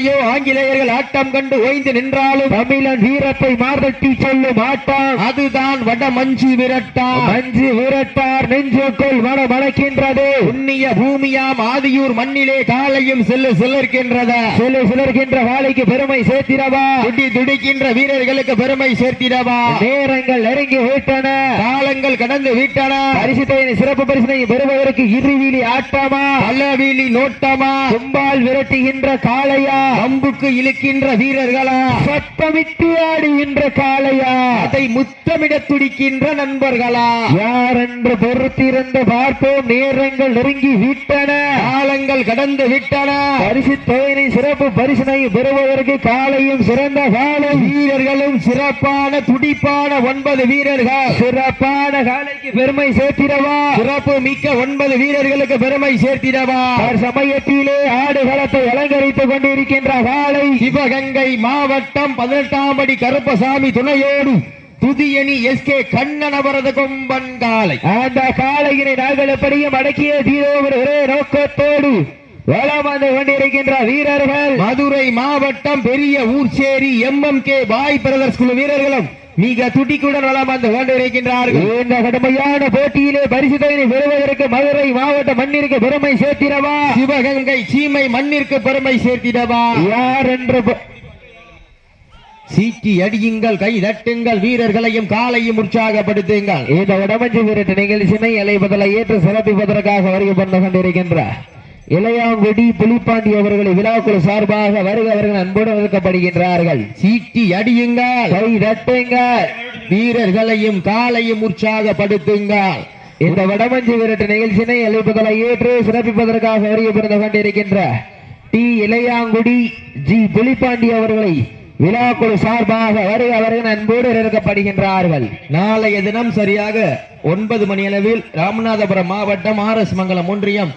ஐயோ ஆங்கிலேயர்கள் ஆட்டம் கண்டு ஓய்ந்து நின்றாலும் தமிழன் வீரத்தை மார்தட்டி சொல்லும் ஆட்டம். அதுதான் வட மஞ்சு விரட்டா மஞ்சு விரட்டார் நெஞ்சுக்குள் மன மணக்கின்றது புண்ணிய பூமியாம் ஆதியூர் மண்ணிலே காலையும் செல்லு சிலர்கின்றத செல்லு சிலர்கின்ற வாழைக்கு பெருமை சேர்த்திடவா? துடி துடிக்கின்ற வீரர்களுக்கு பெருமை சேர்த்திடவா? நேரங்கள் நெருங்கி விட்டன. காலங்கள் கடந்து விட்டன. பரிசுத்தையின் சிறப்பு பரிசனை பெறுவதற்கு இருவீலி ஆட்டமா? பல்லவீலி நோட்டமா? கும்பால் விரட்டுகின்ற காளையா? அம்புக்கு இழுக்கின்ற வீரர்களா? சத்தமிட்டு ஆடுகின்ற காளையா? அதை முத்தமிட துடிக்கின்ற நண்பர்களா? யார் என்று பொறுத்திருந்து பார்ப்போம் நேரங்கள் நெருங்கி விட்டன. காலங்கள் கடந்து விட்டன. பரிசு தொகையினை சிறப்பு பரிசினை பெறுவதற்கு காலையும் சிறந்த காலை. வீரர்களும் சிறப்பான துடிப்பான ஒன்பது வீரர்கள். சிறப்பான காலைக்கு பெருமை சேர்த்திடவா? சிறப்பு மிக்க ஒன்பது வீரர்களுக்கு பெருமை சேர்த்திடவா? சமயத்திலே ஆடுகளத்தை அலங்கரித்துக் கொண்டிருக்கின்ற காலை சிவகங்கை மாவட்டம் பதினெட்டாம் படி கருப்பசாமி துணையோடு புதியணி எஸ் கே கண்ணன் அவரது கொம்பன் காலை அந்த காலையினை நாங்கள் எப்படியும் அடக்கிய தீரோ ஒரே நோக்கத்தோடு வளம் வந்து கொண்டிருக்கின்ற வீரர்கள். மதுரை மாவட்டம் பெரிய Urcheri M M K boy brothers குழு வீரர்களும் மிக துடிக்குடன் வளம் வந்து கொண்டிருக்கின்றார்கள். இந்த கடுமையான போட்டியிலே பரிசுதனை பெறுவதற்கு மதுரை மாவட்ட மண்ணிற்கு பெருமை சேர்த்திடவா? சிவகங்கை சீமை மண்ணிற்கு பெருமை சேர்த்திடவா? யார் என்று சீட்டி அடியுங்கள் கை தட்டுங்கள் வீரர்களையும் காலையும் உற்சாகப்படுத்துங்கள். இந்த வீரட்டு நிகழ்ச்சியினை இலைபதலை ஏற்று சிறப்பிப்பதற்காக வருகை பண்ண கொண்டிருக்கின்ற இளையாங்குடி புலிப்பாண்டி அவர்களை விழாக்குழு சார்பாக வருக அவர்கள் அன்போடு ஒதுக்கப்படுகின்றார்கள். சீட்டி அடியுங்கள். கை தட்டுங்கள். வீரர்களையும் காலையும் உற்சாகப்படுத்துங்கள். இந்த வடமஞ்சி விரட்டு நிகழ்ச்சியினை அழைப்புகளை ஏற்று சிறப்பிப்பதற்காக வருகை கொண்டிருக்கின்ற டி இளையாங்குடி ஜி புலிப்பாண்டி அவர்களை விழாக்குழு சார்பாக வருக அவர்கள் அன்போடு இருக்கப்படுகின்றார்கள் நாளைய தினம் சரியாக ஒன்பது மணி அளவில் ராமநாதபுரம் மாவட்டம் ஆர் எஸ் மங்கலம் ஒன்றியம்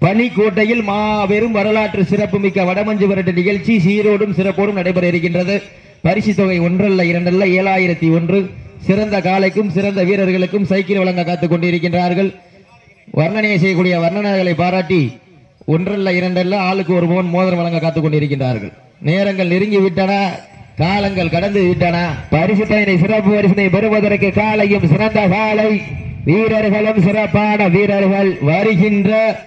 பனிக்கோட்டையில் மாபெரும் வரலாற்று சிறப்புமிக்க வடமஞ்சு விரட்டு நிகழ்ச்சி சீரோடும் சிறப்போடும் நடைபெற இருக்கின்றது. பரிசு தொகை ஒன்றல்ல இரண்டல்ல ஏழாயிரத்தி ஒன்று. சிறந்த காலைக்கும் சிறந்த வீரர்களுக்கும் சைக்கிள் வழங்க காத்துக் கொண்டிருக்கின்றார்கள். வர்ணனையை செய்யக்கூடிய வர்ணனைகளை பாராட்டி ஒன்றல்ல இரண்டல்ல ஆளுக்கு ஒரு மோன் மோதிரம் வழங்க காத்துக் கொண்டிருக்கின்றார்கள். நேரங்கள் நெருங்கி விட்டன காலங்கள் கடந்து விட்டன. பரிசு பரிசுத்தனை சிறப்பு பரிசினை பெறுவதற்கு காலையும் சிறந்த காலை வீரர்களும் சிறப்பான வீரர்கள் வருகின்ற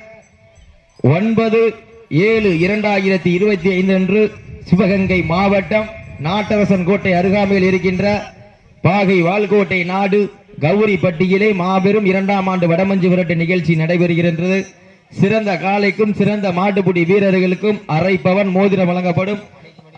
ஒன்பது ஏழு இரண்டாயிரத்தி இருபத்தி ஐந்து அன்று சிவகங்கை மாவட்டம் நாட்டரசன் கோட்டை அருகாமையில் இருக்கின்ற பாகை வால்கோட்டை நாடு கௌரிப்பட்டியிலே மாபெரும் இரண்டாம் ஆண்டு வடமஞ்சு விரட்டு நிகழ்ச்சி நடைபெறுகின்றது. சிறந்த காளைக்கும் சிறந்த மாட்டுப்பிடி வீரர்களுக்கும் அரை பவன் மோதிரம் வழங்கப்படும்.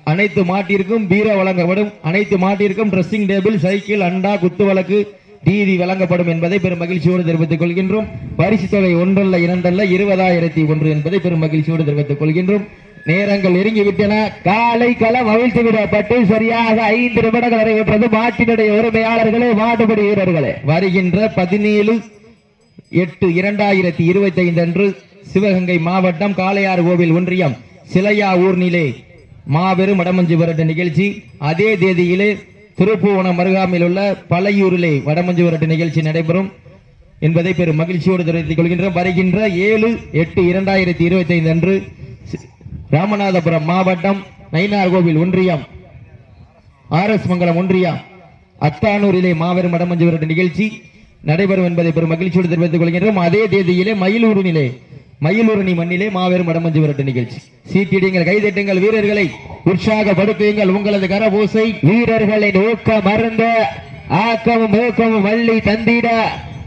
அனைத்து மாட்டிற்கும் பீரோ வழங்கப்படும். அனைத்து மாட்டிற்கும் ட்ரெஸ்ஸிங் டேபிள் சைக்கிள் அண்டா குத்துவிளக்கு டிவி வழங்கப்படும் என்பதை பெரும் மகிழ்ச்சியோடு தெரிவித்துக் கொள்கின்றோம். பரிசு தொகை ஒன்றல்ல இரண்டல்ல இருபதாயிரத்தி ஒன்று என்பதை பெரும் மகிழ்ச்சியோடு தெரிவித்துக் கொள்கின்றோம். நேரங்கள் நெருங்கிவிட்டன. காலை களம் அவிழ்த்து விடப்பட்டு சரியாக ஐந்து நிமிடங்கள் நடைபெற்றது. மாட்டினுடைய உரிமையாளர்களே மாட்டுப்படி வீரர்களே. வருகின்ற பதினேழு எட்டு இரண்டாயிரத்தி இருபத்தி ஐந்து அன்று சிவகங்கை மாவட்டம் காளையார் கோவில் ஒன்றியம் சிலையா ஊர்நிலை மாபெரும் வடமஞ்சு வருட நிகழ்ச்சி. அதே தேதியிலே திருப்புவனம் மருகாமில் உள்ள பழையூரிலே வடமஞ்சு விரட்டு நிகழ்ச்சி நடைபெறும் என்பதை பெரும் மகிழ்ச்சியோடு தெரிவித்துக் கொள்கின்றோம். வருகின்ற ஏழு எட்டு இரண்டாயிரத்தி இருபத்தி ஐந்து அன்று ராமநாதபுரம் மாவட்டம் நயினார் கோவில் ஒன்றியம் ஆர் எஸ் மங்கலம் ஒன்றியம் அத்தானூரிலே மாபெரும் வடமஞ்சு விரட்டு நிகழ்ச்சி நடைபெறும் என்பதை பெரும் மகிழ்ச்சியோடு தெரிவித்துக் கொள்கின்றோம். அதே தேதியிலே மயிலூரினிலே மயிலூரணி மண்ணிலே மாபெரும் வடமஞ்சு விரட்டு நிகழ்ச்சி. சீட்டிடுங்கள் கைதட்டுங்கள் வீரர்களை. உற்சாகப்படுத்துங்கள் உங்களது கரபூசை வீரர்களை நோக்க மறந்த ஆக்கமும் ஊக்கமும் வள்ளி தந்திட.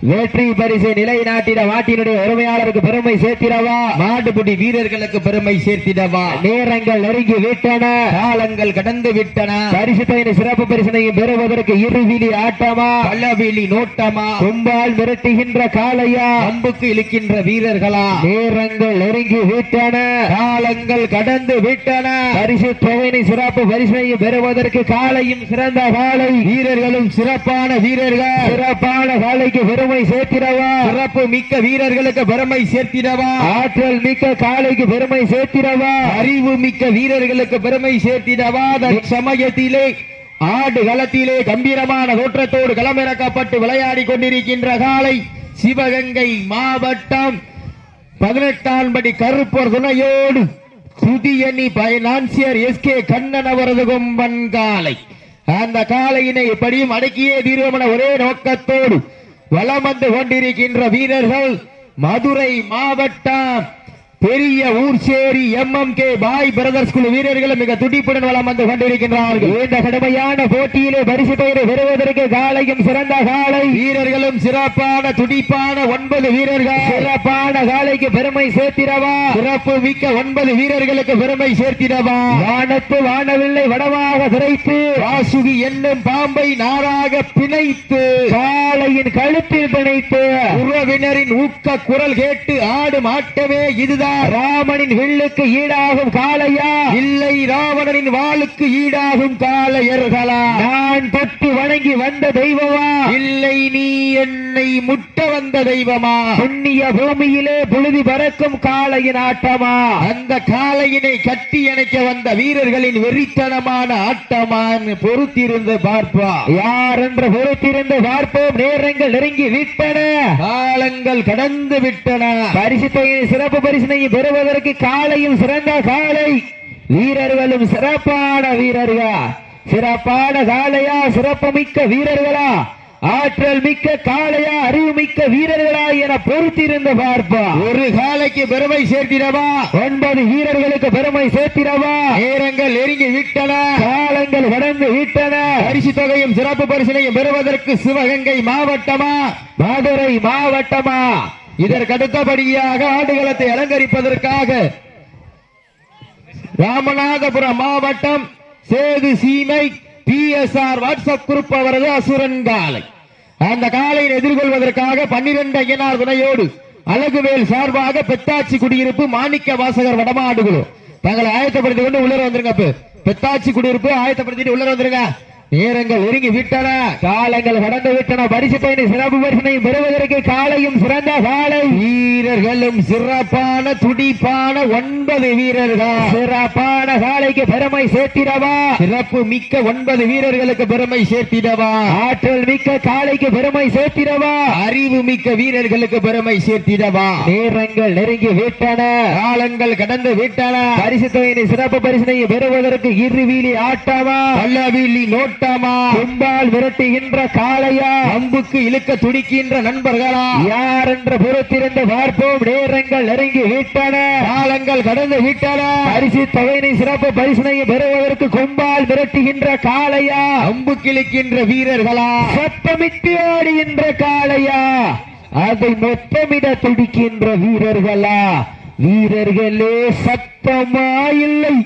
வெற்றி பரிசை நிலைநாட்டிட மாட்டினுடைய உரிமையாளருக்கு பெருமை சேர்த்திடவா? மாட்டுப்புடி வீரர்களுக்கு பெருமை சேர்த்திடவா? நேரங்கள் நெருங்கி விட்டன. காலங்கள் கடந்து விட்டன. பரிசுத்தையின் சிறப்பு பரிசனையும் பெறுவதற்கு இருவிழி ஆட்டமா? பல்லவிழி நோட்டமா? கும்பால் மிரட்டுகின்ற காளையா? அம்புக்கு இழுக்கின்ற வீரர்களா? நேரங்கள் நெருங்கி விட்டன. காலங்கள் கடந்து விட்டன. பரிசு தொகையினை சிறப்பு பரிசனையும் பெறுவதற்கு காலையும் சிறந்த காலை வீரர்களும் சிறப்பான வீரர்கள். சிறப்பான காலைக்கு பெருமை சேர்த்திடவா? சிறப்பு மிக்க வீரர்களுக்கு பெருமை சேர்த்திடவா? ஆற்றல் மிக்க காலைக்கு பெருமை சேர்த்திடவா? அறிவு மிக்க வீரர்களுக்கு பெருமை சேர்த்திடவா? சமயத்திலே ஆடு களத்திலே கம்பீரமான தோற்றத்தோடு களமிறக்கப்பட்டு விளையாடி கொண்டிருக்கின்ற காலை சிவகங்கை மாவட்டம் பதினெட்டாம் படி கருப்பர் துணையோடு புதியணி பைனான்சியர் எஸ் கே கண்ணன் அவரது கொம்பன் காலை அந்த காலையினை எப்படியும் அடக்கியே தீர்வமன ஒரே நோக்கத்தோடு வலம் வந்து கொண்டிருக்கின்ற வீரர்கள் மதுரை மாவட்டம் பெரிய Urcheri M M K boy brothers குழு வீரர்களும் மிக துடிப்புடன் வளம் வந்து கொண்டிருக்கின்றார்கள். இந்த கடுமையான போட்டியிலே பரிசு பெயரை பெறுவதற்கு காலையும் சிறந்த காலை. வீரர்களும் சிறப்பான துடிப்பான ஒன்பது வீரர்கள். சிறப்பான காலைக்கு பெருமை சேர்த்திடவா? சிறப்பு மிக்க ஒன்பது வீரர்களுக்கு பெருமை சேர்த்திடவா? வானத்து வானவில்லை வடமாக திரைத்து. வாசுகி என்னும் பாம்பை நாராக பிணைத்து. காலையின் கழுத்தில் பிணைத்து. உறவினரின் ஊக்க குரல் கேட்டு ஆடும் ஆட்டமே இதுதான் ராமனின் வில்லுக்கு ஈடாகும் காளையா? இல்லை ராவணனின் வாளுக்கு ஈடாகும் காளையர்களா? நான் தொட்டு வணங்கி வந்த தெய்வமா? இல்லை நீ என்னை முட்ட வந்த தெய்வமா? புண்ணிய பூமியிலே புழுதி பறக்கும் காளையின் ஆட்டமா? அந்த காளையினை கட்டி அணைக்க வந்த வீரர்களின் வெறித்தனமான ஆட்டமான்னு பொறுத்திருந்து பார்ப்பா. யார் என்று பொறுத்திருந்து பார்ப்போம். நேரங்கள் நெருங்கி விட்டன. காலங்கள் கடந்து விட்டன. பரிசு சிறப்பு பரிசினை பெறுவதற்கு காலையில் சிறந்த காலை. வீரர்களும் சிறப்பான வீரர்கள்? சிறப்பான காளையா சிறப்புமிக்க வீரர்களா? ஆற்றல் மிக்க காளையா அறிவு மிக்க வீரர்களா என பொறுத்திருந்து பார்ப்பா. ஒரு காலைக்கு பெருமை சேர்த்திடவா? ஒன்பது வீரர்களுக்கு பெருமை சேர்த்திடவா? நேரங்கள் நெருங்கி விட்டன. காலங்கள் கடந்து விட்டன. பரிசு தொகையும் சிறப்பு பரிசனையும் பெறுவதற்கு சிவகங்கை மாவட்டமா? மதுரை மாவட்டமா? இதற்கு அடுத்தபடியாக ஆடுகளத்தை அலங்கரிப்பதற்காக ராமநாதபுரம் மாவட்டம் Sethu Seemai P S R WhatsApp group அவரது அசுரன் காலை. அந்த காலை எதிர்கொள்வதற்காக பன்னிரண்டு ஐயனார் துணையோடு அழகுவேல் சார்பாக பெத்தாச்சி குடியிருப்பு மாணிக்க வாசகர் வடமாடுகளும் தங்களை ஆயத்தப்படுத்திக் கொண்டு உள்ளே வந்துருங்க பெத்தாச்சி குடியிருப்பு ஆயத்தப்படுத்திட்டு உள்ளே வந்துருங்க. நேரங்கள் நெருங்கி விட்டன காலங்கள் கடந்து விட்டன பரிசு பயணி சிறப்பு பரிசனையும் பெறுவதற்கு காலையும் சிறந்த காலை. வீரர்களும் சிறப்பான துடிப்பான ஒன்பது வீரர்கள். சிறப்பான காலைக்கு பெருமை சேர்த்திடவா? சிறப்பு மிக்க ஒன்பது வீரர்களுக்கு பெருமை சேர்த்திடவா? ஆற்றல் மிக்க காலைக்கு பெருமை சேர்த்திடவா? அறிவு மிக்க வீரர்களுக்கு பெருமை சேர்த்திடவா? நேரங்கள் நெருங்கி விட்டன காலங்கள் கடந்து விட்டன பரிசு தொகையினை சிறப்பு பரிசனையை பெறுவதற்கு இருவீலி வீலி நோட்டை நோட்டமா கும்பால் விரட்டுகின்ற காளையா? அம்புக்கு இழுக்க துடிக்கின்ற நண்பர்களா? யார் என்று பொறுத்திருந்து பார்ப்போம். நேரங்கள் நெருங்கி விட்டன. காலங்கள் கடந்து விட்டன. பரிசு தொகையினை சிறப்பு பரிசனை பெறுவதற்கு கும்பால் விரட்டுகின்ற காளையா? அம்பு கிழிக்கின்ற வீரர்களா? சத்தமிட்டு ஆடுகின்ற காளையா? அதை மொத்தமிட துடிக்கின்ற வீரர்களா? வீரர்களே சத்தமா இல்லை.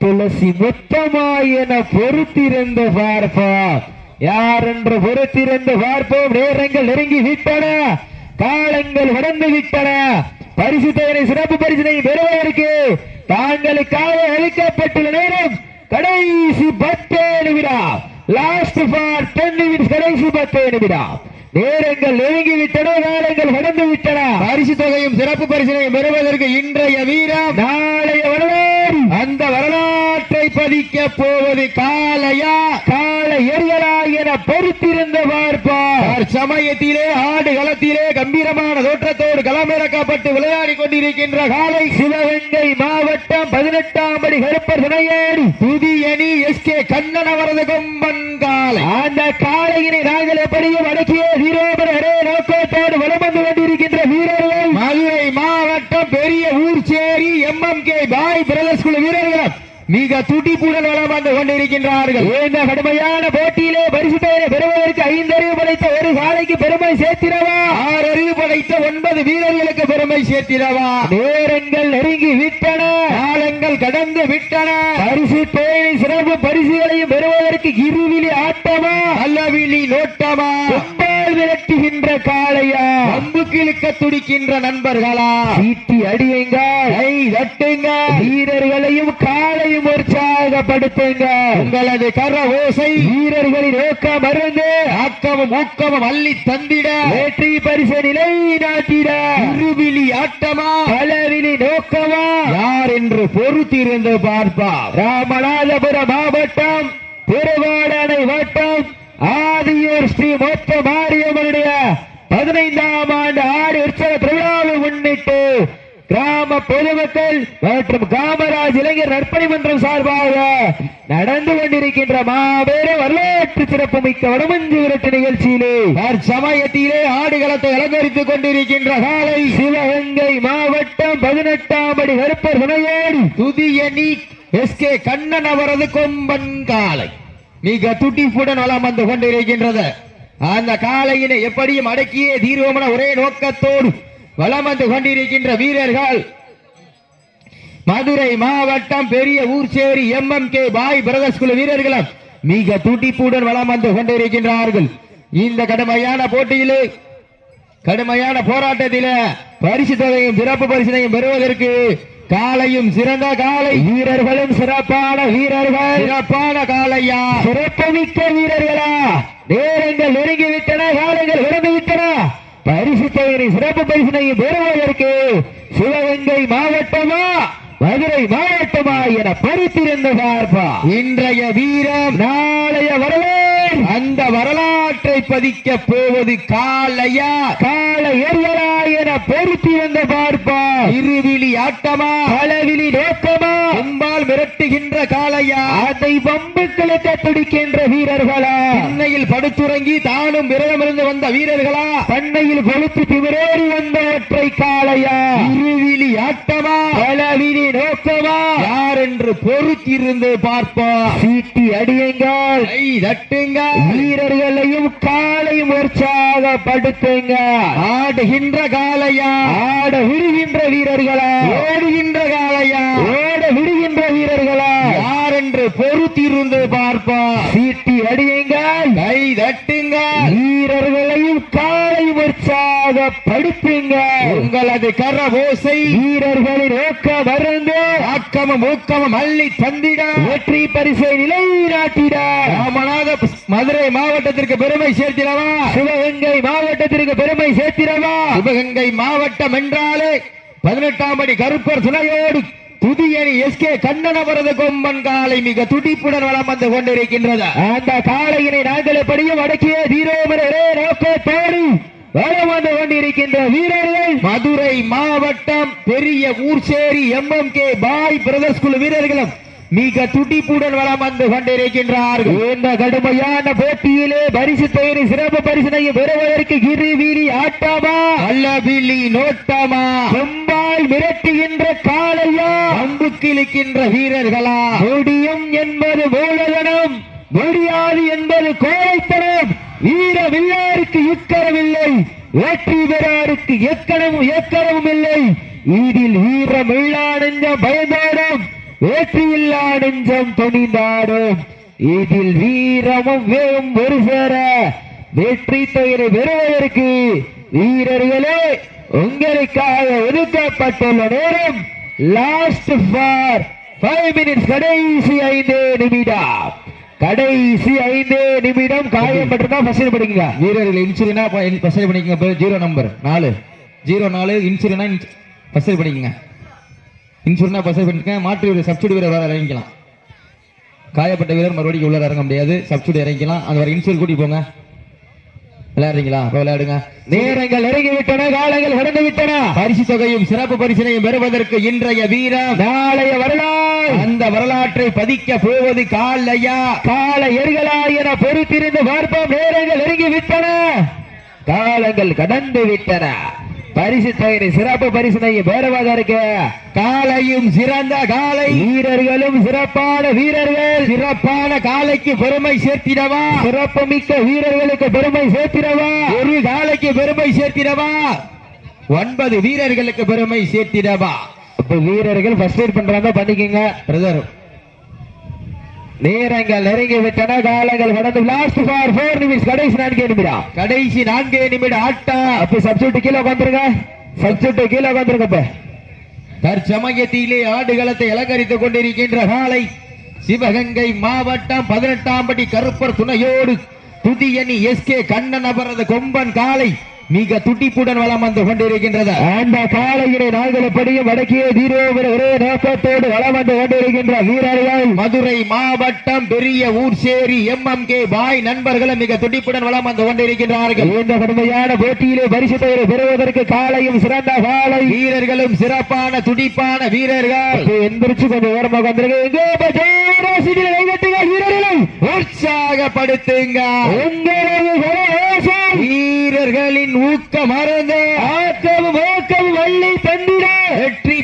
துளசி மொத்தமா என பொறுத்திருந்து பார்ப்போம். யார் என்று பொறுத்திருந்து பார்ப்போம்? நேரங்கள் நெருங்கி விட்டன. காலங்கள் கடந்து விட்டன. பரிசு தேவை சிறப்பு பரிசினை பெறுவதற்கு தாங்களுக்காக அளிக்கப்பட்டுள்ள நேரம் கடைசி பத்தே நிமிடம் லாஸ்ட் ஃபார் டென் கடைசி பத்தே நிமிடம் நேரங்கள் நெருங்கி விட்டன காலங்கள் கடந்து விட்டன. பரிசு தொகையும் சிறப்பு பரிசினையும் பெறுவதற்கு இன்றைய வீரம் நாளைய பதிக்க போவது காலையா கால எரியலா என பொறுத்திருந்து பார்ப்பார் சமயத்திலே ஆடு களத்திலே கம்பீரமான தோற்றத்தோடு களமிறக்கப்பட்டு விளையாடி கொண்டிருக்கின்ற காலை சிவகங்கை மாவட்டம் பதினெட்டாம் படி கருப்பர் துணையேடி புதியணி எஸ் கே கண்ணன் அவரது கொம்பன் காலை அந்த காளையினை நாங்கள் எப்படியும் அடக்கிய வீரோபர் அரே நோக்கத்தோடு வலம் வந்து கொண்டிருக்கின்ற வீரர்கள். மதுரை மாவட்டம் பெரிய Urcheri M M K boy brothers குழு வீரர்களும். மிக துடிப்புடன் வளம் வந்து கொண்டிருக்கின்றார்கள். இந்த கடுமையான போட்டியிலே பரிசு பெயரை பெறுவதற்கு ஐந்து அறிவு படைத்த ஒரு சாலைக்கு பெருமை சேர்த்திடவா? ஆறு அறிவு படைத்த ஒன்பது வீரர்களுக்கு பெருமை சேர்த்திடவா? நேரங்கள் நெருங்கி விட்டன. காலங்கள் கடந்து விட்டன. பரிசு பேணி சிறப்பு பரிசுகளையும் பெறுவதற்கு இருவிழி ஆட்டமா? அல்லவிழி நோட்டமா? விரட்டுகின்ற காளையா? அம்புக்கு இழுக்க துடிக்கின்ற நண்பர்களா? சீட்டி அடியுங்க கை தட்டுங்க காலையும் உற்சாகப்படுத்துங்க. உங்களது கர ஓசை வீரர்களின் நோக்கம் மருந்து ஆக்கமும் ஊக்கமும் அள்ளி தந்திட. வெற்றி பரிசு நிலை நாட்டிட இருவிழி ஆட்டமா? பலவிழி நோக்கமா? யார் என்று பொறுத்திருந்து பார்ப்பார். ராமநாதபுரம் மாவட்டம் திருவாடனை வட்டம் ஆதியூர் ஸ்ரீ மொத்த மாரியம்மனுடைய பதினைந்தாம் ஆண்டு ஆடி உற்சவ திருவிழாவை முன்னிட்டு கிராம பொதுமக்கள் மற்றும் காமராஜ் இளைஞர் நற்பணி மன்றம் சார்பாக நடந்து கொண்டிருக்கின்ற மாபெரும் வரலாற்று சிறப்பு மிக்க வடமஞ்சு விரட்டு நிகழ்ச்சியிலே சமயத்திலே ஆடுகளத்தை அலங்கரித்துக் கொண்டிருக்கின்ற காலை சிவகங்கை மாவட்டம் பதினெட்டாம் அடி கருப்பர் துணையோடு துதிய நீ எஸ் கே கண்ணன் அவரது கொம்பன் காலை. மிக துட்டிப்புடன் வளம் வந்து கொண்டிருக்கின்றது. அந்த காலையினை எப்படியும் அடக்கியே தீர்வமன ஒரே நோக்கத்தோடு வளம் வந்து கொண்டிருக்கின்ற வீரர்கள். மதுரை மாவட்டம் பெரிய Urcheri M M K boy brothers குழு வீரர்களும் மிக துடிப்புடன் வளம் வந்து கொண்டிருக்கின்றார்கள். இந்த கடுமையான போட்டியிலே கடுமையான போராட்டத்தில பரிசு தொகையும் சிறப்பு பரிசினையும் பெறுவதற்கு காலையும் சிறந்த காலை. வீரர்களும் சிறப்பான வீரர்கள். சிறப்பான காலையா? சிறப்புமிக்க வீரர்களா? நேரங்கள் நெருங்கிவிட்டன காலங்கள் விட்டன பரிசு தொகையை சிறப்பு பரிசினையும் பெறுவதற்கு சிவகங்கை மாவட்டமா மதுரை மாவட்டமா என பறித்திருந்த பார்ப்பா இன்றைய வீரம் நாளைய வரலாறு அந்த வரலாற்றை பதிக்க போவது காலையா கால எரியலா என பொறுத்திருந்த பார்ப்பா. இருவிழி ஆட்டமா? அளவிலி நோக்கமா? அம்பால் மிரட்டுகின்ற காலையா அதை பம்புக்களுக்கு பிடிக்கின்ற வீரர்களா? பண்ணையில் படுத்துறங்கி தானும் விரதமிருந்து வந்த வீரர்களா? பண்ணையில் கொளுத்து திமிரேறி வந்த ஒற்றை காளையா? இருவிழி ஆட்டமா? அளவிலி நோக்கமா? யார் என்று பொறுத்திருந்து பார்ப்பா? சீட்டி அடியுங்கள். கை வீரர்களையும் காலையும் உற்சாகப்படுத்துங்க ஆடுகின்ற காளையா? ஆட விடுகின்ற வீரர்களா? ஓடுகின்ற காளையா? ஓட விடுகின்ற வீரர்களா? யார் என்று பொறுத்திருந்து பார்ப்பா சீட்டி அடியுங்கள். கை தட்டுங்க வீரர்களையும் காலையும் உற்சாகப்படுத்துங்க உங்களது கரவோசை வீரர்களின் நோக்க மருந்து ஆக்கமும் ஊக்கமும் அள்ளி தந்திட வெற்றி பரிசை நிலைநாட்டிட. ராமநாத மதுரை மாவட்டத்திற்கு பெருமை சேர்த்திடவா? சிவகங்கை மாவட்டத்திற்கு பெருமை சேர்த்திடவா? சிவகங்கை மாவட்டம் என்றாலே பதினெட்டாம் அடி கருப்பர் துணையோடு புதியணி எஸ் கே கண்ணன் அவரது கொம்பன் காலை மிக துடிப்புடன் வளம் வந்து கொண்டிருக்கின்றது. அந்த காளையினை நாங்கள் எப்படியும் அடக்கிய தீரோமரே நோக்கத்தோடு வந்து கொண்டிருக்கின்ற வீரர்கள் மதுரை மாவட்டம் பெரிய Urcheri M M K boy brothers குழு வீரர்களும் மிக துடிப்புடன் வளம் வந்து கொண்டிருக்கின்றார்கள். இந்த கடுமையான போட்டியிலே பரிசு தொகையை சிறப்பு பரிசனையும் பெறுவதற்கு கிரி வீரி ஆட்டமா? அல்லவிழி நோட்டமா? கொம்பால் மிரட்டுகின்ற காளையா? அம்பு கிழிக்கின்ற வீரர்களா? முடியும் என்பது மூலதனம் முடியாது என்பது கோழைத்தனம். வீர வில்லாருக்கு இக்கரமில்லை வெற்றி பெறாருக்கு எக்கணமும் எக்கரமும் இல்லை இதில் வீரம் இல்லா பயந்தாடும் வெற்றி இல்லாடெஞ்சம் துணிந்தாடும். இதில் வீரமும் வேகம் ஒரு சேர வெற்றி தொகையை பெறுவதற்கு வீரர்களே உங்களுக்காக ஒதுக்கப்பட்டுள்ள நேரம் லாஸ்ட் ஃபார் ஃபைவ் மினிட்ஸ் கடைசி ஐந்து நிமிடம். கடைசி ஐந்து நிமிடம் காயப்பட்டிருந்தா ஃபர்ஸ்ட் படிக்குங்க. வீரர்கள் இன்சூரனா ஃபர்ஸ்ட் பண்ணிக்கங்க ஜீரோ நம்பர். நாலு. ஜீரோ நாலு இன்சூரனா ஃபர்ஸ்ட் பண்ணிக்கங்க இன்சூரனா ஃபர்ஸ்ட் பண்ணிக்கங்க மாற்று வீரர் சப்சிடி வீரர் வர இறங்கிக்கலாம். காயப்பட்ட வீரர் மறுபடியும் உள்ள இறங்க முடியாது. சப்சிடி இறங்கிக்கலாம். அந்த வர இன்சூர் கூட்டி போங்க. விளையாடுறீங்களா? விளையாடுங்க. நேரங்கள் நெருங்கி விட்டன காலங்கள் கடந்து விட்டன பரிசு தொகையும் சிறப்பு பரிசினையும் பெறுவதற்கு இன்றைய வீரம் நாளைய வரலாறு அந்த வரலாற்றை பதிக்க போவது காலையா? கால எருகளா என பொறுத்திருந்து பார்ப்போம். நேரங்கள் நெருங்கி விட்டன காலங்கள் கடந்து விட்டன. பரிசு தொகை சிறப்பு பரிசினை பெறுவதற்கு காலையும் சிறந்த காலை. வீரர்களும் சிறப்பான வீரர்கள். சிறப்பான காலைக்கு பெருமை சேர்த்திடவா? சிறப்பு மிக்க வீரர்களுக்கு பெருமை சேர்த்திடவா? ஒரு காலைக்கு பெருமை சேர்த்திடவா? ஒன்பது வீரர்களுக்கு பெருமை சேர்த்திடவா? இப்ப வீரர்கள் ஃபர்ஸ்ட் எய்ட் பண்றாங்க பண்ணிக்கங்க பிரதர் நேரங்கள் நெருங்கி விட்டன காலங்கள் கடந்து லாஸ்ட் ஃபார் ஃபோர் நிமிஷம் கடைசி நான்கு நிமிடம். கடைசி நான்கே நிமிட ஆட்டம் அப்ப சப்ஸ்டியூட் கீழே உட்காந்துருங்க சப்ஸ்டியூட் கீழே உட்காந்துருங்க தற்சமயத்திலே ஆடுகளத்தை அலங்கரித்துக் கொண்டிருக்கின்ற காலை சிவகங்கை மாவட்டம் பதினெட்டாம் படி கருப்பர் துணையோடு புதியணி எஸ் கே கண்ணன் அவரது கொம்பன் காலை மிக துடிப்புடன் வளம் வந்து கொண்டிருக்கின்றது. அந்த காலையினை நாங்கள் எப்படியும் வடக்கே தீரோவிட ஒரே நோக்கத்தோடு வளம் வந்து கொண்டிருக்கின்ற வீரர்கள். மதுரை மாவட்டம் பெரிய Urcheri M M K பாய் நண்பர்களும் மிக துடிப்புடன் வளம் வந்து கொண்டிருக்கின்றார்கள். இந்த கடுமையான போட்டியிலே பரிசு பெயரை பெறுவதற்கு காலையும் சிறந்த காலை வீரர்களும் சிறப்பான துடிப்பான வீரர்கள். எந்திரிச்சு கொஞ்சம் ஓரமாக வந்திருக்கு எங்கே உற்சாகப்படுத்துங்க. வீரர்களின் ஊக்கம் மறந்து ஆக்கமும் ஓக்கமும் வள்ளி தந்திட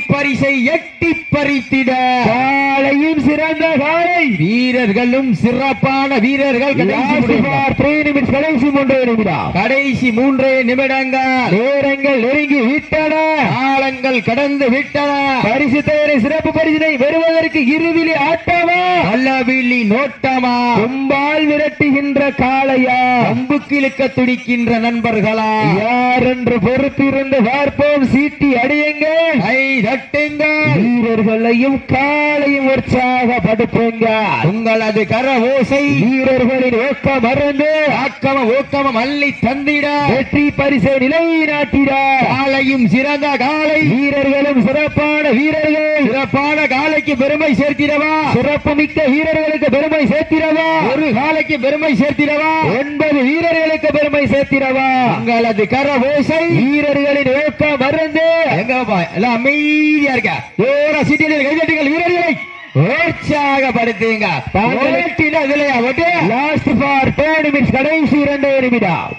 பரிசை எட்டி பறித்திட. காலையும் சிறந்த காலை வீரர்களும் சிறப்பான வீரர்கள் கடைசி. த்ரீ மூன்று நிமிடம். கடைசி மூன்றே நிமிடங்கள். நேரங்கள் நெருங்கி விட்டன. காலங்கள் கடந்து விட்டன. பரிசு தயாரை சிறப்பு பரிசினை பெறுவதற்கு இருவிழி ஆட்டமா? பல்லவிழி நோட்டமா? கும்பால் விரட்டுகின்ற காளையா? அம்புக்கு இழுக்க துடிக்கின்ற நண்பர்களா? யார் என்று பொறுத்திருந்து பார்ப்போம். சீட்டி அடியுங்கள். தட்டுங்கள் வீரர்களையும் காலையும் உற்சாகப்படுத்துங்க. உங்களது கர ஓசை வீரர்களின் ஊக்க மறந்து ஆக்கம ஊக்கம அள்ளி தந்திட. வெற்றி பரிசை நிலைநாட்டிட. காலையும் சிறந்த காலை வீரர்களும் சிறப்பான வீரர்கள். சிறப்பான காலைக்கு பெருமை சேர்த்திடவா? சிறப்பு மிக்க வீரர்களுக்கு பெருமை சேர்த்திடவா? ஒரு காலைக்கு பெருமை சேர்த்திடவா? ஒன்பது வீரர்களுக்கு பெருமை சேர்த்திடவா? உங்களது கர ஓசை வீரர்களின் ஊக்க மறந்து எங்கப்பா எல்லாம் அமைதியா இருக்க. ஓர சீட்டில் கைதட்டுங்கள் வீரர்களை. உற்சாகப்படுத்துங்க. லாஸ்ட் ஃபார் டூ நிமிட்ஸ் கடைசி இரண்டு நிமிடம்.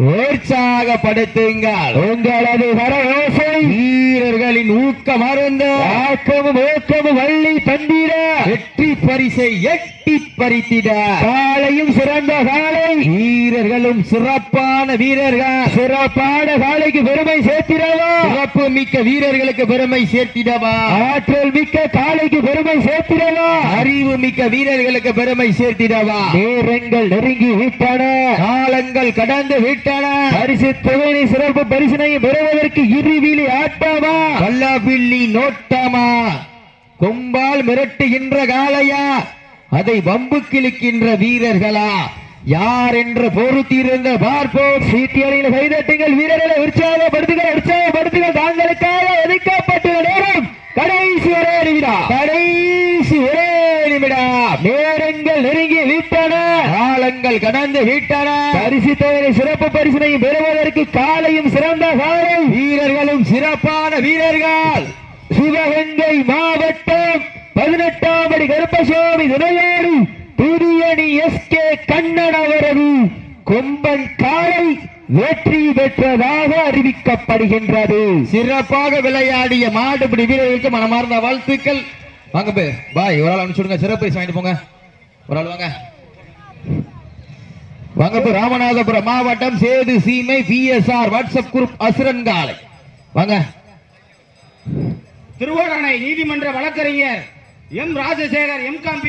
உற்சாகப்படுத்துங்கள். உங்களது கரயோசை வீரர்களின் ஊக்கம் அருந்த. ஆக்கமும் ஊக்கமும் வள்ளி தந்திட. வெற்றி பரிசை எட்டி பறித்திட. காலையும் சிறந்த காலை வீரர்களும் சிறப்பான வீரர்கள். சிறப்பான காலைக்கு பெருமை சேர்த்திடவா? சிறப்பு மிக்க வீரர்களுக்கு பெருமை சேர்த்திடவா? ஆற்றல் மிக்க காலைக்கு பெருமை சேர்த்திடவா? அறிவு மிக்க வீரர்களுக்கு பெருமை சேர்த்திடவா? நேரங்கள் நெருங்கி விட்டன. காலங்கள் கடந்து விட்டன. பரிசு தொகையை சிறப்பு பரிசினை பெறுவதற்கு இருவிழி ஆட்டமா கல்லாபில்லி நோட்டமா? கொம்பால் மிரட்டுகின்ற காளையா? அதை வம்பு கிழிக்கின்ற வீரர்களா? யார் என்று பொறுத்திருந்த பார்ப்போம். சீட்டி கைதட்டுங்கள் வீரர்களை உற்சாகப்படுத்துங்கள் உற்சாகப்படுத்துங்கள். தாங்களுக்காக ஒதுக்கப்பட்டுள்ள கடைசி ஒரே நிமிடம். கடைசி ஒரே நிமிடம். நேரங்கள் நெருங்கி விட்டன. காலங்கள் கடந்து விட்டன. பரிசு தொகையை சிறப்பு பரிசினை பெறுவதற்கு காலையும் சிறந்த காலை. வீரர்களும் சிறப்பான வீரர்கள். சிவகங்கை மாவட்டம் பதினெட்டாம் அடி கருப்பசாமி துணையோடு புதியணி எஸ் கே கண்ணன் அவரது கொம்பன் காலை வெற்றி பெற்றதாக அறிவிக்கப்படுகின்றது. சிறப்பாக விளையாடிய மாடுபிடி வீரர்களுக்கு மனமார்ந்த வாழ்த்துக்கள். வாங்க பே பாய் ஒரு ஆள் அனுப்பிச்சுடுங்க சிறப்பு பரிசு வாங்கிட்டு போங்க. ஒரு ஆள் வாங்க. வாங்க போ ராமநாதபுரம் மாவட்டம் சேது சீமை பிஎஸ்ஆர் வாட்ஸ்அப் குரூப் அசுரன் காலை வாங்க. திருவோணானை நீதிமன்ற வழக்கறிஞர் எம். ராஜசேகர் எம். காம்பி